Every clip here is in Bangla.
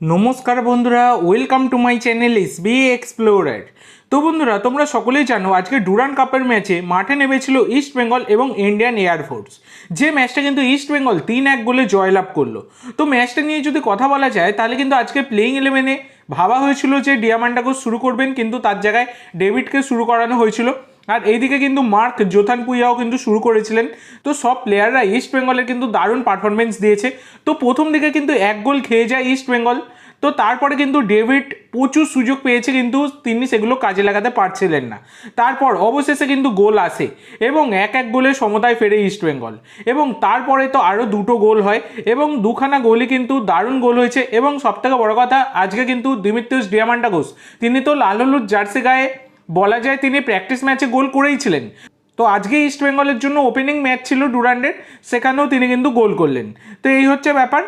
নমস্কার বন্ধুরা welcome to my channel S B explorer তো বন্ধুরা, তোমরা সকলেই জানো, আজকে ডুরান কাপের ম্যাচে মাঠে নেমেছিল ইস্ট বেঙ্গল এবং ইন্ডিয়ান এয়ারফোর্স যে ম্যাচটা কিন্তু ইস্ট বেঙ্গল তিন এক গোলে জয়লাভ করল। তো ম্যাচটা নিয়ে যদি কথা বলা যায়, তাহলে কিন্তু আজকে প্লেইং ইলেভেনে ভাবা হয়েছিল যে ডিয়ামান্ডাকো শুরু করবেন, কিন্তু তার জায়গায় ডেভিডকে শুরু করানো হয়েছিল। আর এইদিকে কিন্তু মার্ক জোথান পুইয়াও কিন্তু শুরু করেছিলেন। তো সব প্লেয়াররা ইস্ট বেঙ্গলের কিন্তু দারুণ পারফরমেন্স দিয়েছে। তো প্রথম দিকে কিন্তু এক গোল খেয়ে যায় ইস্ট বেঙ্গল তো তারপরে কিন্তু ডেভিড প্রচুর সুযোগ পেয়েছে কিন্তু তিনি সেগুলো কাজে লাগাতে পারছিলেন না। তারপর অবশেষে কিন্তু গোল আসে এবং এক এক গোলে সমতায় ফেরে ইস্ট বেঙ্গল এবং তারপরে তো আরও দুটো গোল হয় এবং দুখানা গোলই কিন্তু দারুণ গোল হয়েছে এবং সবথেকে বড় কথা, আজকে কিন্তু দিমিত্রিস ডিয়ামান্ডাগোস তিনি তো লাল হলুদ জার্সি গায়ে বলা যায় তিনি প্র্যাকটিস ম্যাচে গোল করেইছিলেন তো আজকে ইস্ট বেঙ্গলের জন্য ওপেনিং ম্যাচ ছিল ডুরান্ডের সেখানেও তিনি কিন্তু গোল করলেন। তো এই হচ্ছে ব্যাপার।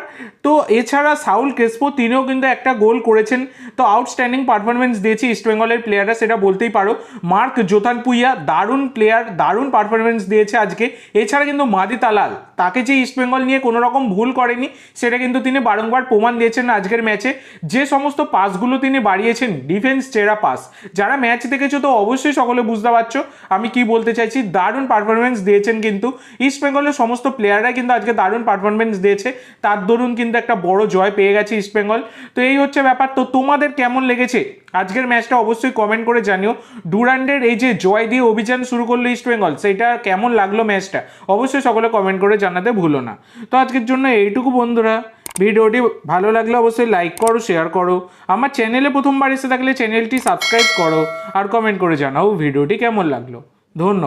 তো এছাড়া সাউল ক্রেসপো তিনিও কিন্তু একটা গোল করেছেন। তো আউটস্ট্যান্ডিং পারফরমেন্স দিয়েছে ইস্ট বেঙ্গলের প্লেয়াররা সেটা বলতেই পারো। মার্ক জোথান পুইয়া, দারুণ প্লেয়ার দারুণ পারফরমেন্স দিয়েছে আজকে। এছাড়া কিন্তু মাদি তালাল, তাকে যে ইস্ট বেঙ্গল নিয়ে কোনো রকম ভুল করেনি, সেটা কিন্তু তিনি বারংবার প্রমাণ দিয়েছেন আজকের ম্যাচে যে সমস্ত পাসগুলো তিনি বাড়িয়েছেন ডিফেন্স চেরা পাস, যারা ম্যাচ দেখেছ তো অবশ্যই সকলে বুঝতে পারছ। আমি কি বলতে চাইছি দারুণ পারফরমেন্স দিয়েছেন কিন্তু। ইস্ট বেঙ্গলের সমস্ত প্লেয়াররাই কিন্তু আজকে দারুণ পারফরমেন্স দিয়েছে। তার দরুন কিন্তু একটা বড় জয় পেয়ে গেছে ইস্ট বেঙ্গল তো এই হচ্ছে ব্যাপার। তো তোমাদের কেমন লেগেছে? আজকের ম্যাচটা অবশ্যই কমেন্ট করে জানিও। ডুরান্ডের এই যে জয় দিয়ে অভিযান শুরু করল ইস্ট বেঙ্গল সেটা কেমন লাগল ম্যাচটা অবশ্যই সকলে কমেন্ট করে জানাতে ভুলো না। তো আজকের জন্য এইটুকু বন্ধুরা। ভিডিওটি ভালো লাগলে অবশ্যই লাইক করো শেয়ার করো। আমার চ্যানেলে প্রথমবার এসে থাকলে চ্যানেলটি সাবস্ক্রাইব করো। আর কমেন্ট করে জানাও ভিডিওটি কেমন লাগল। ধন্যবাদ।